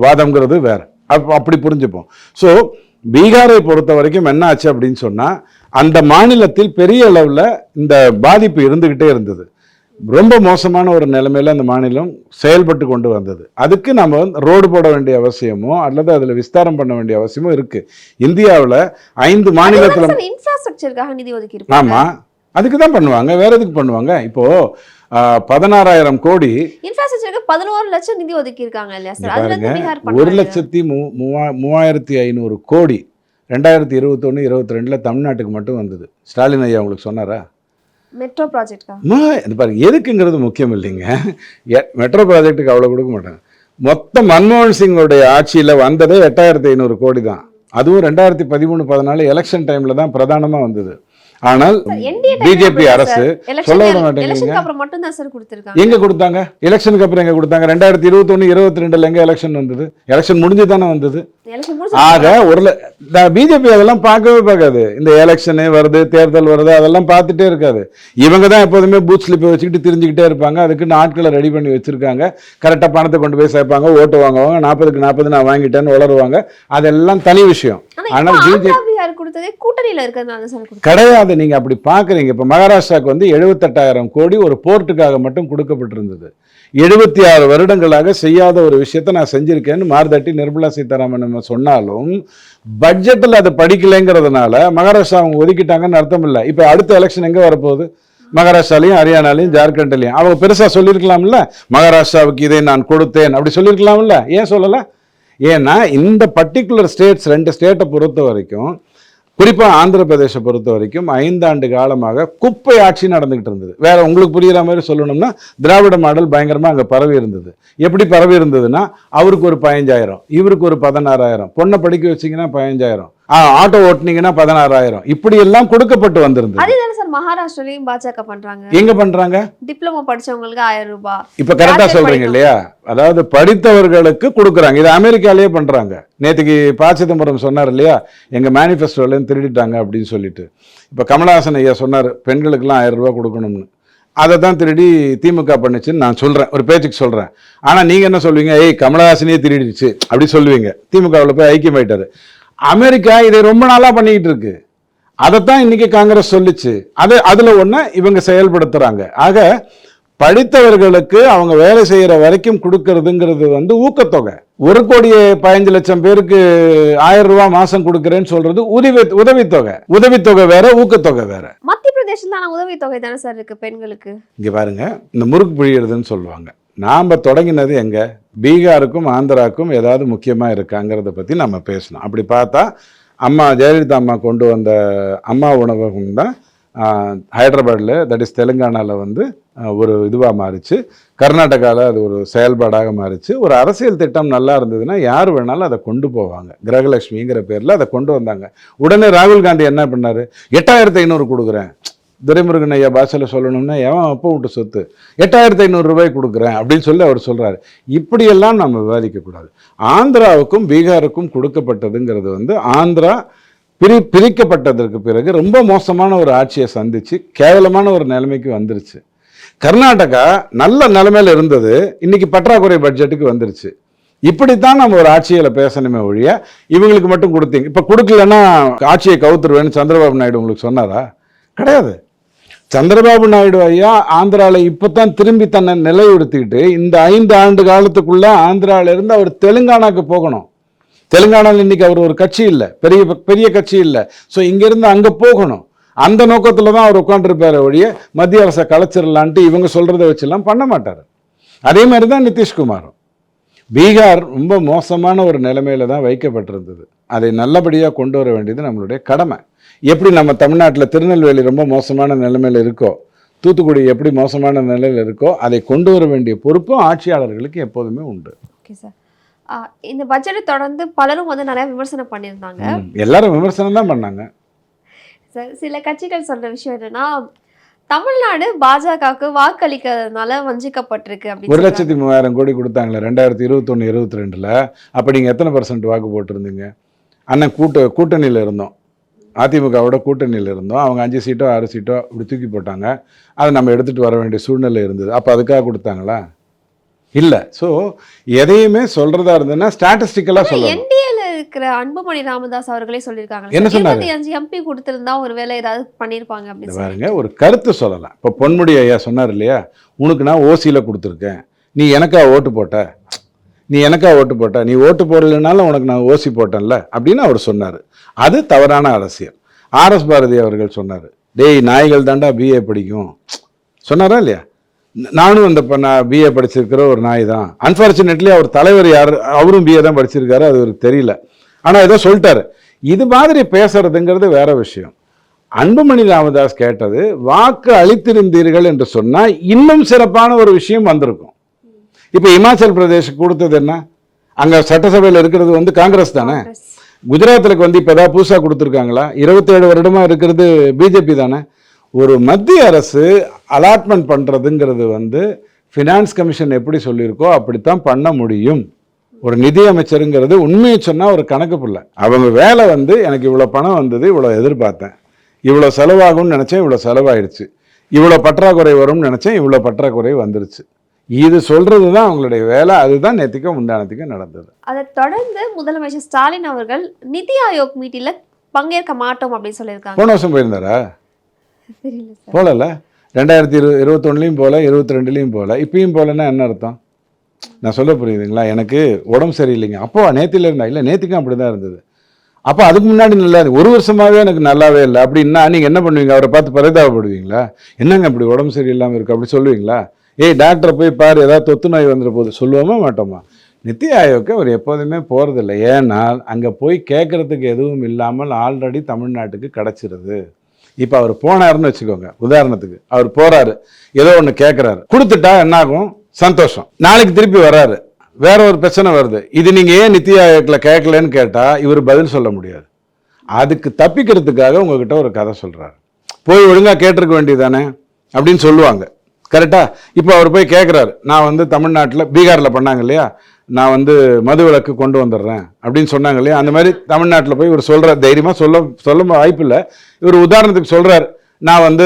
வாதம்ங்கிறது வேற. அப்ப அப்படி புரிஞ்சுப்போம். ஸோ பீகாரை பொறுத்த வரைக்கும் என்ன ஆச்சு அப்படின்னு சொன்னால் அந்த மாநிலத்தில் பெரிய அளவில் இந்த பாதிப்பு இருந்துகிட்டே இருந்தது. ரொம்ப மோசமான ஒரு நிலைமையில அந்த மாநிலம் செயல்பட்டு கொண்டு வந்தது. அதுக்கு நம்ம வந்து ரோடு போட வேண்டிய அவசியமோ அல்லது அதில் விஸ்தாரம் பண்ண வேண்டிய அவசியமோ இருக்கு. இந்தியாவில் ஐந்து மாநிலத்தில் இன்ஃப்ராஸ்ட்ரக்சருக்காக நிதி ஒதுக்கி இருப்பாங்க. ஆமா. அதுக்கு தான் பண்ணுவாங்க. வேற எதுக்கு பண்ணுவாங்க? இப்போ பதினாறாயிரம் கோடி இன்ஃப்ராஸ்ட்ரக்சருக்கு பதினோரு லட்சம் நிதி ஒதுக்கி இருக்காங்க ஒரு லட்சத்தி மூவா மூவாயிரத்தி ஐநூறு கோடி ரெண்டாயிரத்தி இருபத்தொன்று இருபத்தி ரெண்டில் தமிழ்நாட்டுக்கு மட்டும் வந்தது. ஸ்டாலின் ஐயா உங்களுக்கு சொன்னாரா? மெட்ரோ ப்ராஜெக்ட்கா? அம்மா, இது பாருங்க எதுக்குங்கிறது முக்கியம் இல்லைங்க. மெட்ரோ ப்ராஜெக்ட்டுக்கு அவ்வளோ கொடுக்க மாட்டாங்க. மொத்த மன்மோகன் சிங்கோடைய ஆட்சியில் வந்ததே எட்டாயிரத்தி ஐநூறு கோடி தான். அதுவும் ரெண்டாயிரத்தி பதிமூணு பதினாலு எலெக்ஷன் டைமில் தான் பிரதானமாக வந்தது. ஆனால் பிஜேபி அரசு சொல்ல விட மாட்டேங்கிறீங்க. எங்க கொடுத்தாங்க? எலெக்ஷனுக்கு அப்புறம் எங்க கொடுத்தாங்க? ரெண்டாயிரத்தி இருபத்தொன்னு இருபத்தி ரெண்டுல எங்க எலெக்ஷன் வந்தது? எலெக்ஷன் முடிஞ்சு தானே வந்தது ஆக ஒரு பிஜேபி அதெல்லாம் பார்க்கவே பார்க்காது. இந்த எலெக்ஷனு வருது தேர்தல் வருது அதெல்லாம் பார்த்துட்டே இருக்காது. இவங்க தான் எப்போதுமே பூத் ஸ்லிப்பை வச்சுக்கிட்டு தெரிஞ்சுக்கிட்டே இருப்பாங்க. அதுக்குன்னு ஆட்களை ரெடி பண்ணி வச்சிருக்காங்க. கரெக்டாக பணத்தை கொண்டு போய் சேர்ப்பாங்க ஓட்டு வாங்குவாங்க. நாற்பதுக்கு நாற்பது நான் வாங்கிட்டேன்னு வளருவாங்க அதெல்லாம் தனி விஷயம். ஆனா ஆனால் பிஜேபி கொடுத்ததே கூட்டணியில இருக்கிறதுனால சார் கிடையாது. நீங்க அப்படி பார்க்குறீங்க. இப்போ மகாராஷ்டிராவுக்கு வந்து எழுபத்தெட்டாயிரம் கோடி ஒரு போர்ட்டுக்காக மட்டும் கொடுக்கப்பட்டிருந்தது. எழுபத்தி ஆறு வருடங்களாக செய்யாத ஒரு விஷயத்த நான் செஞ்சிருக்கேன்னு மார்தட்டி நிர்மலா சீதாராமன் நம்ம சொன்னாலும் பட்ஜெட்டில் அதை படிக்கலைங்கிறதுனால மகாராஷ்டிரா அவங்க ஒதுக்கிட்டாங்கன்னு அர்த்தம் இல்லை. இப்போ அடுத்த எலெக்ஷன் எங்கே வரப்போகுது? மகாராஷ்டிராலையும் ஹரியானாலையும் ஜார்க்கண்ட்லையும். அவங்க பெருசாக சொல்லியிருக்கலாம்ல? மகாராஷ்டிராவுக்கு இதை நான் கொடுத்தேன். அப்படி சொல்லியிருக்கலாம்ல? ஏன் சொல்லலை? ஏன்னா இந்த பர்டிகுலர் ஸ்டேட்ஸ் ரெண்டு ஸ்டேட்டை பொறுத்த வரைக்கும் குறிப்பாக ஆந்திர பிரதேச பொறுத்த வரைக்கும் ஐந்தாண்டு காலமாக குப்பை ஆட்சி நடந்துகிட்டு இருந்தது. வேற உங்களுக்கு புரிகிற மாதிரி சொல்லணும்னா திராவிட மாடல் பயங்கரமாக அங்கே பரவி இருந்தது. எப்படி பரவி இருந்ததுன்னா அவருக்கு ஒரு பதினஞ்சாயிரம் இவருக்கு ஒரு பதினாறாயிரம் பொண்ணை படிக்க வச்சீங்கன்னா பதினஞ்சாயிரம். ஆட்டோ ஓட்டுனீங்கன்னா பதினாறாயிரம். இப்படி எல்லாம் கொடுக்கப்பட்டு வந்திருந்தது. அதே தானே சார் மகாராஷ்டிராலையும் பாஜக பண்றாங்க. எங்க பண்றாங்க? டிப்ளமோ படிச்சவங்களுக்கு ஆயிரம் ரூபாய். இப்ப கரெக்டா சொல்றீங்க. இல்லையா? அதாவது படித்தவர்களுக்கு கொடுக்குறாங்க. இது அமெரிக்காலயே பண்றாங்க. நேற்றுக்கு ப சிதம்பரம் சொன்னார் இல்லையா? எங்க மேனிஃபெஸ்டோலேருந்து திருடிட்டாங்க அப்படின்னு சொல்லிட்டு. இப்ப கமலஹாசன் ஐயா சொன்னார் பெண்களுக்கெல்லாம் ஆயிரம் ரூபாய் கொடுக்கணும்னு. அதை தான் திருடி திமுக பண்ணுச்சுன்னு நான் சொல்றேன். ஒரு பேச்சுக்கு சொல்றேன். ஆனா நீங்க என்ன சொல்வீங்க? ஏய் கமலஹாசனே திருடிடுச்சு. அப்படி சொல்லுவீங்க. திமுகவில் போய் ஐக்கியமாயிட்டாரு. அமெரிக்கா இதை ரொம்ப நாளா பண்ணிக்கிட்டு இருக்கு. அதைத்தான் இன்னைக்கு காங்கிரஸ் சொல்லுச்சு. அது அதுல ஒண்ணு இவங்க செயல்படுத்துறாங்க. ஆக படித்தவர்களுக்கு அவங்க வேலை செய்யற வரைக்கும் கொடுக்கறதுங்கிறது வந்து ஊக்கத்தொகை. ஒரு கோடியே பதினஞ்சு லட்சம் பேருக்கு ஆயிரம் ரூபாய் மாசம் கொடுக்கறேன்னு சொல்றது உதவி உதவித்தொகை. உதவித்தொகை வேற ஊக்கத்தொகை வேற. மத்திய பிரதேசத்துல ஆனா உதவி தொகை தானே சார் இருக்கு பெண்களுக்கு? இங்க பாருங்க இந்த முறுக்கு பிழியறதுன்னு சொல்லுவாங்க. நாம தொடங்கினது எங்க? பீகாருக்கும் ஆந்திராவுக்கும் ஏதாவது முக்கியமாக இருக்காங்கிறத பற்றி நம்ம பேசணும். அப்படி பார்த்தா அம்மா ஜெயலலிதா அம்மா கொண்டு வந்த அம்மா உணவகம் தான் ஹைதராபாடில் தட் இஸ் தெலுங்கானாவில் வந்து ஒரு இதுவாக மாறிச்சு. கர்நாடகாவில் அது ஒரு செயல்பாடாக மாறிச்சு. ஒரு அரசியல் திட்டம் நல்லா இருந்ததுன்னா யார் வேணாலும் அதை கொண்டு போவாங்க. கிரகலட்சுமிங்கிற பேரில் அதை கொண்டு வந்தாங்க. உடனே ராகுல் காந்தி என்ன பண்ணார்? எட்டாயிரத்தி ஐநூறு கொடுக்குறேன். துரைமுருகன் ஐயா பாஷையில் சொல்லணும்னா எவன் அப்போ விட்டு சொத்து? எட்டாயிரத்தி ஐநூறு ரூபாய் கொடுக்குறேன் அப்படின்னு சொல்லி அவர் சொல்கிறாரு இப்படியெல்லாம் நம்ம விவாதிக்கக்கூடாது ஆந்திராவுக்கும் பீகாருக்கும் கொடுக்கப்பட்டதுங்கிறது வந்து ஆந்திரா பிரி பிரிக்கப்பட்டதற்கு பிறகு ரொம்ப மோசமான ஒரு ஆட்சியை சந்திச்சு கேவலமான ஒரு நிலைமைக்கு வந்துருச்சு. கர்நாடகா நல்ல நிலைமையில் இருந்தது இன்றைக்கி பற்றாக்குறை பட்ஜெட்டுக்கு வந்துருச்சு. இப்படித்தான் நம்ம ஒரு ஆட்சியில் பேசணுமே ஒழிய இவங்களுக்கு மட்டும் கொடுத்தீங்க. இப்போ கொடுக்கலன்னா ஆட்சியை கவுத்துருவேன்னு சந்திரபாபு நாயுடு உங்களுக்கு சொன்னாரா? கிடையாது. சந்திரபாபு நாயுடு ஐயா ஆந்திராவில இப்போ தான் திரும்பி தன்னை நிலையுறுத்திக்கிட்டு இந்த ஐந்து ஆண்டு காலத்துக்குள்ள ஆந்திராவில இருந்து அவர் தெலுங்கானாக்கு போகணும். தெலுங்கானாவில் இன்னைக்கு அவர் ஒரு கட்சி இல்லை. பெரிய பெரிய கட்சி இல்லை. ஸோ இங்கிருந்து அங்கே போகணும். அந்த நோக்கத்தில் தான் அவர் உட்காந்துருப்பாரு ஒழிய மத்திய அரசை கலைச்சிடலான்ட்டு இவங்க சொல்றதை வச்செல்லாம் பண்ண மாட்டார். அதே மாதிரி தான் நிதிஷ்குமாரும். பீகார் ரொம்ப மோசமான ஒரு நிலைமையில தான் வைக்கப்பட்டிருந்தது. அதை நல்லபடியாக கொண்டு வர வேண்டியது நம்மளுடைய கடமை. எப்படி நம்ம தமிழ்நாட்டில் திருநெல்வேலி ரொம்ப மோசமான நிலைமையில இருக்கோ தூத்துக்குடி எப்படி மோசமான நிலையில இருக்கோ அதை கொண்டு வர வேண்டிய பொறுப்பும் ஆட்சியாளர்களுக்கு எப்போதுமே உண்டு. ஓகே சார் இந்த பட்ஜெட்டை தொடர்ந்து பலரும் வந்து நிறைய விமர்சனம் பண்ணியிருந்தாங்க. எல்லாரும் விமர்சனம் தான் பண்ணாங்க. சார் சில கட்சிகள் சொல்ற விஷயம் என்னன்னா தமிழ்நாடு பாஜகவுக்கு வாக்களிக்கிறதுனால வஞ்சிக்கப்பட்டிருக்கு ஒரு லட்சத்தி மூவாயிரம் கோடி கொடுத்தாங்களே ரெண்டாயிரத்தி இருபத்தொன்று இருபத்தி ரெண்டில். அப்போ நீங்கள் எத்தனை பர்சன்ட் வாக்கு போட்டிருந்தீங்க? அண்ணன் கூட்ட கூட்டணியில் இருந்தோம். அதிமுகவோட கூட்டணியில் இருந்தோம். அவங்க அஞ்சு சீட்டோ ஆறு சீட்டோ இப்படி தூக்கி போட்டாங்க. அதை நம்ம எடுத்துகிட்டு வர வேண்டிய சூழ்நிலை இருந்தது. அப்போ அதுக்காக கொடுத்தாங்களா? இல்லை. ஸோ எதையுமே சொல்கிறதா இருந்ததுன்னா ஸ்டாட்டிஸ்டிக்கலாக என்டிஏல இருக்கிற அன்புமணி ராமதாஸ் அவர்களே சொல்லியிருக்காங்க. என்ன? இருபத்தி அஞ்சு எம்பி கொடுத்திருந்தா ஒருவேளை ஏதாவது பண்ணிருப்பாங்க இந்த அப்படின்னு. பாருங்க ஒரு கருத்து சொல்லலாம். இப்போ பொன்முடி ஐயா சொன்னார் இல்லையா? உனக்கு நான் ஓசியில் கொடுத்துருக்கேன். நீ எனக்கா ஓட்டு போட்ட? நீ எனக்கா ஓட்டு போட்ட நீ ஓட்டு போடலைனாலும் உனக்கு நான் ஓசி போட்டேன்ல அப்படின்னு அவர் சொன்னார். அது தவறான அரசியல். ஆர்எஸ் பாரதி அவர்கள் சொன்னார் டேய் நாய்கள் தாண்டா பிஏ படிக்கும். சொன்னாரா இல்லையா? நானும் அந்த இப்போ நான் பிஏ படிச்சிருக்கிற ஒரு நாய் தான். அன்ஃபார்ச்சுனேட்லி அவர் தலைவர் யார் அவரும் பிஏ தான் படிச்சிருக்காரு அது அவருக்கு தெரியல. ஆனால் ஏதோ சொல்லிட்டாரு. இது மாதிரி பேசுறதுங்கிறது வேற விஷயம். அன்புமணி ராமதாஸ் கேட்டது வாக்கு அளித்திருந்தீர்கள் என்று சொன்னால் இன்னும் சிறப்பான ஒரு விஷயம் வந்திருக்கும். இப்போ இமாச்சல் பிரதேஷ் கொடுத்தது என்ன? அங்கே சட்டசபையில் இருக்கிறது வந்து காங்கிரஸ் தானே. குஜராத்தில் வந்து இப்போ ஏதாவது புதுசாக கொடுத்துருக்காங்களா? இருபத்தேழு வருடமாக இருக்கிறது பிஜேபி தானே? ஒரு மத்திய அரசு அலாட்மெண்ட் பண்ணுறதுங்கிறது வந்து ஃபினான்ஸ் கமிஷன் எப்படி சொல்லியிருக்கோ அப்படித்தான் பண்ண முடியும். ஒரு நிதி அமைச்சருங்கிறது உண்மையை சொன்னால் ஒரு கணக்கு பிள்ளை. அவங்க வேலை வந்து எனக்கு இவ்வளோ பணம் வந்தது இவ்வளோ எதிர்பார்த்தேன். இவ்வளோ செலவாகும்னு நினச்சேன் இவ்வளோ செலவாயிடுச்சு இவ்வளோ பற்றாக்குறை வரும்னு நினச்சேன் இவ்வளோ பற்றாக்குறை வந்துருச்சு. இது சொல்கிறது தான் அவங்களுடைய வேலை. அதுதான் நேற்றுக்கும் முந்தானத்துக்கும் நடந்தது. அதை தொடர்ந்து முதலமைச்சர் ஸ்டாலின் அவர்கள் நிதி ஆயோக் மீட்டிங்ல பங்கேற்க மாட்டோம் அப்படின்னு சொல்லியிருக்காங்க. போன வருஷம் போயிருந்தாரா? போகல ரெண்டாயிரத்தி இரு இருபத்தொன்னுலையும் போகல இருபத்தி ரெண்டுலேயும் போகல இப்பயும் போகலன்னா என்ன அர்த்தம்? நான் சொல்ல புரியுதுங்களா? எனக்கு உடம்பு சரியில்லைங்க. அப்போ நேத்தில இருந்தா இல்லை நேத்திக்கும் அப்படி தான் இருந்தது. அப்போ அதுக்கு முன்னாடி நல்லா ஒரு வருஷமாவே எனக்கு நல்லாவே இல்லை. அப்படின்னா நீங்கள் என்ன பண்ணுவீங்க? அவரை பார்த்து பரிதாபப்படுவீங்களா? என்னங்க இப்படி உடம்பு சரியில்லாமல் இருக்கு? அப்படி சொல்லுவீங்களா? ஏய் டாக்டரை போய் பாரு ஏதாவது தொத்து நோய் வந்துட போகுது சொல்லுவோமா மாட்டோமா? நித்தி ஆயோக்கு அவர் எப்போதுமே போகிறதில்ல ஏன்னால் அங்கே போய் கேட்குறதுக்கு எதுவும் இல்லாமல் ஆல்ரெடி தமிழ்நாட்டுக்கு கிடச்சிருது. இப்போ அவர் போனாருன்னு வச்சுக்கோங்க உதாரணத்துக்கு. அவர் போகிறாரு ஏதோ ஒன்று கேட்குறாரு கொடுத்துட்டா என்னாகும்? சந்தோஷம். நாளைக்கு திருப்பி வராரு. வேற ஒரு பிரச்சனை வருது. இது நீங்கள் ஏன் நித்தி ஆயோக்கில் கேட்கலன்னு கேட்டால் இவர் பதில் சொல்ல முடியாது. அதுக்கு தப்பிக்கிறதுக்காக உங்ககிட்ட ஒரு கதை சொல்கிறாரு போய் ஒழுங்காக கேட்டிருக்க வேண்டியதானே அப்படின்னு சொல்லுவாங்க. கரெக்டா இப்போ அவர் போய் கேட்குறாரு நான் வந்து தமிழ்நாட்டில் பீகாரில் பண்ணாங்க இல்லையா? நான் வந்து மது விலக்கு கொண்டு வந்துடுறேன் அப்படின்னு சொன்னாங்க இல்லையா? அந்த மாதிரி தமிழ்நாட்டில் போய் இவர் சொல்கிற தைரியமாக சொல்ல சொல்ல வாய்ப்பு இல்லை. இவர் உதாரணத்துக்கு சொல்கிறார் நான் வந்து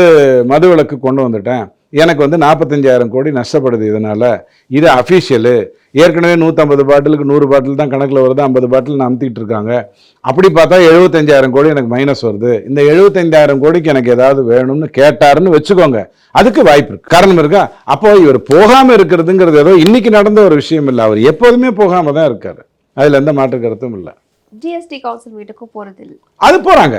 மது விலக்கு கொண்டு வந்துட்டேன். எனக்கு வந்து நாற்பத்தஞ்சாயிரம் கோடி நஷ்டப்படுது இதனால். இது அஃபீஷியலு ஏற்கனவே நூற்றம்பது பாட்டிலுக்கு நூறு பாட்டில் தான் கணக்கில் வருது ஐம்பது பாட்டில் நான் அமுத்திட்டு இருக்காங்க. அப்படி பார்த்தா எழுபத்தஞ்சாயிரம் கோடி எனக்கு மைனஸ் வருது. இந்த எழுபத்தஞ்சாயிரம் கோடிக்கு எனக்கு ஏதாவது வேணும்னு கேட்டாருன்னு வச்சுக்கோங்க. அதுக்கு வாய்ப்பு இருக்கு. காரணம் இருக்கா? அப்போ இவர் போகாமல் இருக்கிறதுங்கிறது ஏதோ இன்னைக்கு நடந்த ஒரு விஷயம் இல்லை. அவர் எப்போதுமே போகாமல் தான் இருக்காரு. அதில் எந்த மாற்று கருத்தும் இல்லை. ஜிஎஸ்டி கவுன்சில் மீட்டுக்கும் போறது அது போறாங்க.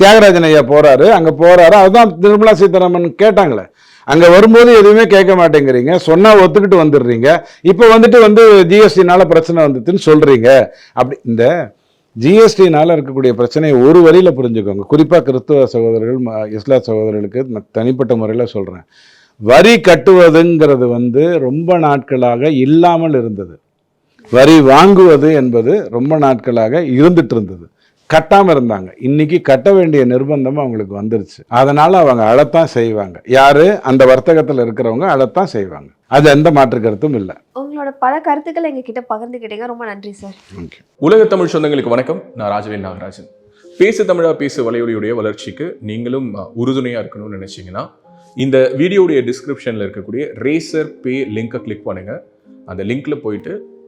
தியாகராஜன் ஐயா போறாரு அங்க போறாரு. அதுதான் நிர்மலா சீதாராமன் கேட்டாங்களே. அங்கே வரும்போது எதுவுமே கேட்க மாட்டேங்கிறீங்க. சொன்னால் ஒத்துக்கிட்டு வந்துடுறீங்க. இப்போ வந்துட்டு வந்து ஜிஎஸ்டினால் பிரச்சனை வந்துச்சுன்னு சொல்கிறீங்க அப்படி இந்த ஜிஎஸ்டினால் இருக்கக்கூடிய பிரச்சனையை ஒரு வழியில் புரிஞ்சுக்கோங்க. குறிப்பாக கிறிஸ்துவ சகோதரர்கள் ம- இஸ்லாம் சகோதரர்களுக்கு நான் தனிப்பட்ட முறையில் சொல்கிறேன் வரி கட்டுவதுங்கிறது வந்து ரொம்ப நாட்களாக இல்லாமல் இருந்தது. வரி வாங்குவது என்பது ரொம்ப நாட்களாக இருந்துட்டு இருந்தது. கட்டாம இருந்தாங்க. இன்னைக்கு கட்ட வேண்டிய நிர்பந்தம் அவங்களுக்கு வந்துருச்சு. அதனால அவங்க அழத்தான் செய்வாங்க. யாரு? அந்த வர்த்தகத்துல இருக்கிறவங்க அழத்தான் செய்வாங்க. அது எந்த மாற்று கருத்தும் இல்லை. உங்களோட பல கருத்துக்களை எங்ககிட்ட பகிர்ந்துக்கிட்டீங்க. ரொம்ப நன்றி சார். உலக தமிழ் சொந்தங்களுக்கு வணக்கம். நான் ராஜவேல் நாகராஜன். பேசு தமிழா பேசு வலையொலியுடைய வளர்ச்சிக்கு நீங்களும் அஹ், உறுதுணையா இருக்கணும்னு நினைச்சீங்கன்னா இந்த வீடியோடைய டிஸ்கிரிப்ஷன்ல இருக்கக்கூடிய ரேசர் பே லிங்கை கிளிக் பண்ணுங்க. அந்த லிங்க்ல போயிட்டு